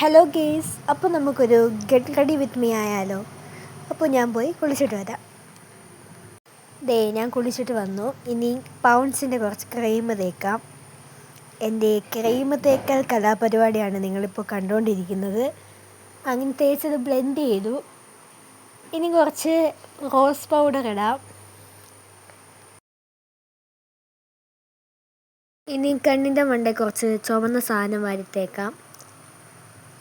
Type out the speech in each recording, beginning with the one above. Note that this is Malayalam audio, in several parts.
ഹലോ ഗേസ് അപ്പോൾ നമുക്കൊരു ഗെറ്റ് റെഡി വിത്ത് മീ ആയാലോ? അപ്പോൾ ഞാൻ പോയി കുളിച്ചിട്ട് വരാം. ദേ ഞാൻ കുളിച്ചിട്ട് വന്നു. ഇനി പൗൺസിന്റെ കുറച്ച് ക്രീം തേക്കാം. എന്റെ ക്രീം തേക്കൽ കലാപരിപാടിയാണ് നിങ്ങളിപ്പോൾ കണ്ടുകൊണ്ടിരിക്കുന്നത് അങ്ങനെ തേച്ചത് ബ്ലെൻഡ് ചെയ്തു. ഇനി കുറച്ച് റോസ് പൗഡർ ഇടാം. ഇനി കണ്ണിന്റെ മണ്ടേ കുറച്ച് ചുവന്ന സാധനം വാരിത്തേക്കാം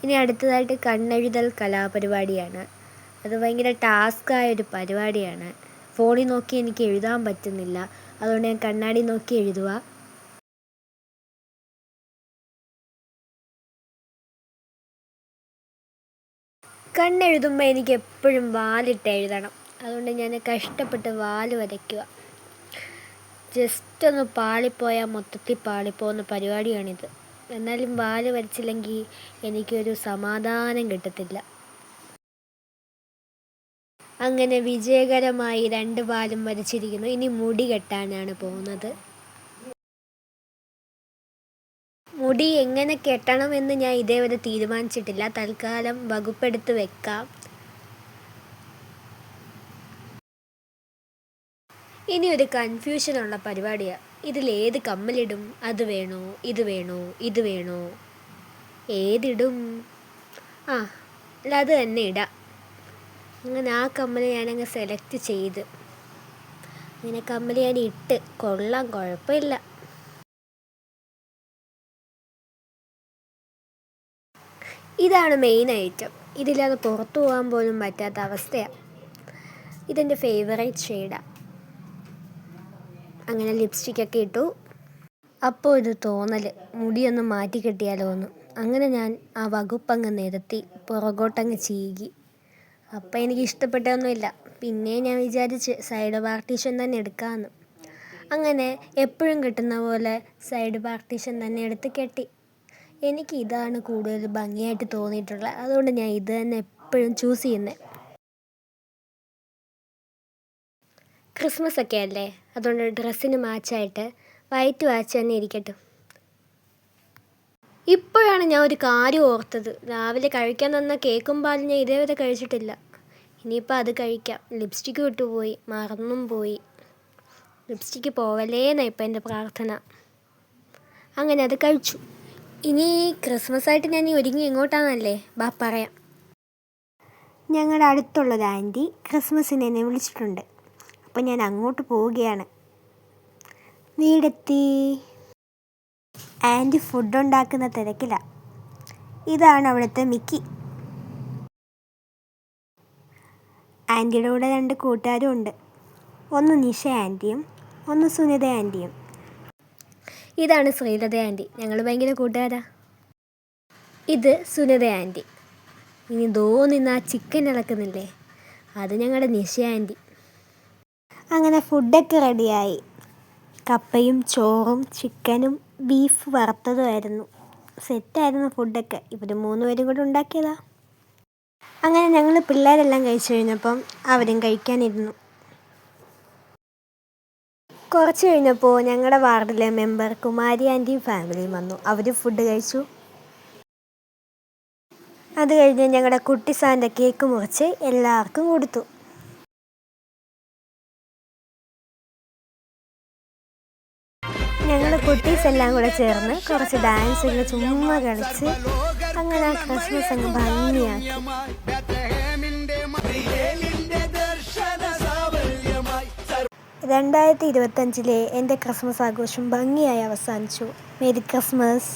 ഇനി അടുത്തതായിട്ട് കണ്ണെഴുതൽ കലാപരിപാടിയാണ്. അത് ഭയങ്കര ടാസ്ക്കായൊരു പരിപാടിയാണ്. ഫോണിൽ നോക്കി എനിക്ക് എഴുതാൻ പറ്റുന്നില്ല. അതുകൊണ്ട് ഞാൻ കണ്ണാടി നോക്കി എഴുതുക കണ്ണെഴുതുമ്പോൾ എനിക്ക് എപ്പോഴും വാലിട്ട് എഴുതണം. അതുകൊണ്ട് ഞാൻ കഷ്ടപ്പെട്ട് വാൽ വരയ്ക്കുക ജസ്റ്റ് ഒന്ന് പാളിപ്പോയാൽ മൊത്തത്തിൽ പാളിപ്പോകുന്ന പരിപാടിയാണിത്. എന്നാലും വാൽ വരച്ചില്ലെങ്കിൽ എനിക്കൊരു സമാധാനം കിട്ടത്തില്ല. അങ്ങനെ വിജയകരമായി രണ്ട് വാലും വരച്ചിരിക്കുന്നു ഇനി മുടി കെട്ടാനാണ് പോകുന്നത്. മുടി എങ്ങനെ കെട്ടണമെന്ന് ഞാൻ ഇതേവരെ തീരുമാനിച്ചിട്ടില്ല. തൽക്കാലം വകുപ്പെടുത്ത് വെക്കാം. ഇനി ഒരു കൺഫ്യൂഷനുള്ള പരിപാടിയാണ് ഇതിലേത് കമ്മലിടും? അത് വേണോ? ഇത് വേണോ? ഇത് വേണോ? ഏതിടും? ആ അല്ല അത് തന്നെ ഇടാം. അങ്ങനെ ആ കമ്മൽ ഞാനങ്ങ് സെലക്ട് ചെയ്ത്. അങ്ങനെ കമ്മൽ ഞാൻ ഇട്ട്. കൊള്ളാം കുഴപ്പമില്ല. ഇതാണ് മെയിൻ ഐറ്റം ഇതില്ലാതെ പുറത്തു പോകാൻ പോലും പറ്റാത്ത അവസ്ഥയാണ് ഇതെന്റെ ഫേവറേറ്റ് ഷെയ്ഡാണ് അങ്ങനെ ലിപ്സ്റ്റിക്കൊക്കെ ഇട്ടു. അപ്പോൾ ഒരു തോന്നൽ മുടിയൊന്ന് മാറ്റി കെട്ടിയാലോ എന്ന് അങ്ങനെ ഞാൻ ആ വകുപ്പങ്ങ് നിരത്തി പുറകോട്ടങ്ങ് ചീകി. അപ്പം എനിക്ക് ഇഷ്ടപ്പെട്ടതൊന്നുമില്ല. പിന്നെ ഞാൻ വിചാരിച്ച് സൈഡ് പാർട്ടീഷൻ തന്നെ എടുക്കാമെന്ന് അങ്ങനെ എപ്പോഴും കിട്ടുന്ന പോലെ സൈഡ് പാർട്ടീഷൻ തന്നെ എടുത്ത് കെട്ടി. എനിക്ക് ഇതാണ് കൂടുതൽ ഭംഗിയായിട്ട് തോന്നിയിട്ടുള്ളത്. അതുകൊണ്ട് ഞാൻ ഇത് തന്നെ എപ്പോഴും ചൂസ് ചെയ്യുന്നത് ക്രിസ്മസ് ഒക്കെ അല്ലേ? അതുകൊണ്ട് ഡ്രസ്സിന് മാച്ചായിട്ട് വൈറ്റ് വാച്ച് തന്നെ ഇരിക്കട്ടെ. ഇപ്പോഴാണ് ഞാൻ ഒരു കാര്യം ഓർത്തത്. രാവിലെ കഴിക്കാൻ തന്ന കേക്കും പാലും ഞാൻ ഇതേവരെ കഴിച്ചിട്ടില്ല. ഇനിയിപ്പോൾ അത് കഴിക്കാം. ലിപ്സ്റ്റിക്ക് വിട്ടുപോയി മറന്നും പോയി. ലിപ്സ്റ്റിക്ക് പോവലേന്ന ഇപ്പം എന്റെ പ്രാർത്ഥന. അങ്ങനെ അത് കഴിച്ചു. ഇനി ക്രിസ്മസ് ആയിട്ട് ഞാൻ ഒരുങ്ങി എങ്ങോട്ടാണെന്നല്ലേ ബാ പറയാം. ഞങ്ങളുടെ അടുത്തുള്ളൊരു ആന്റി ക്രിസ്മസിന് എന്നെ വിളിച്ചിട്ടുണ്ട്. അപ്പോൾ ഞാൻ അങ്ങോട്ട് പോവുകയാണ്. വീടെത്തി ആന്റി ഫുഡ് ഉണ്ടാക്കുന്ന തിരക്കിലാണ് ഇതാണ് അവിടുത്തെ മിക്കി. ആന്റിയുടെ കൂടെ രണ്ട് കൂട്ടുകാരും ഉണ്ട്. ഒന്ന് നിഷ ആന്റിയും ഒന്ന് സുനിത ആന്റിയും. ഇതാണ് ശ്രീലത ആന്റി. ഞങ്ങൾ ഭയങ്കര കൂട്ടുകാരാ. ഇത് സുനിത ആന്റി. ഇനി ദോ നിന്ന് ആ ചിക്കൻ ഇളക്കുന്നില്ലേ? അത് ഞങ്ങളുടെ നിഷ ആന്റി. അങ്ങനെ ഫുഡൊക്കെ റെഡിയായി കപ്പയും ചോറും ചിക്കനും ബീഫ് വറുത്തതുമായിരുന്നു സെറ്റായിരുന്നു ഫുഡൊക്കെ ഇവർ മൂന്ന് പേരും കൂടെ ഉണ്ടാക്കിയതാ. അങ്ങനെ ഞങ്ങൾ പിള്ളേരെല്ലാം കഴിച്ചു കഴിഞ്ഞപ്പം അവരും കഴിക്കാനിരുന്നു. കുറച്ച് കഴിഞ്ഞപ്പോൾ ഞങ്ങളുടെ വാർഡിലെ മെമ്പർ കുമാരി ആന്റിയും ഫാമിലിയും വന്നു. അവർ ഫുഡ് കഴിച്ചു. അത് കഴിഞ്ഞ് ഞങ്ങളുടെ കുട്ടി സാന്റെ കേക്ക് മുറിച്ച് എല്ലാവർക്കും കൊടുത്തു. ഞങ്ങൾ കുട്ടീസ് എല്ലാം കൂടെ ചേർന്ന് കുറച്ച് ഡാൻസ് ഇങ്ങനെ ചുമ്മാ കളിച്ച് അങ്ങനെ ആ ക്രിസ്മസ് അങ്ങ് ഭംഗിയാക്കി. രണ്ടായിരത്തി ഇരുപത്തഞ്ചിലെ എന്റെ ക്രിസ്മസ് ആഘോഷം ഭംഗിയായി അവസാനിച്ചു. Merry Christmas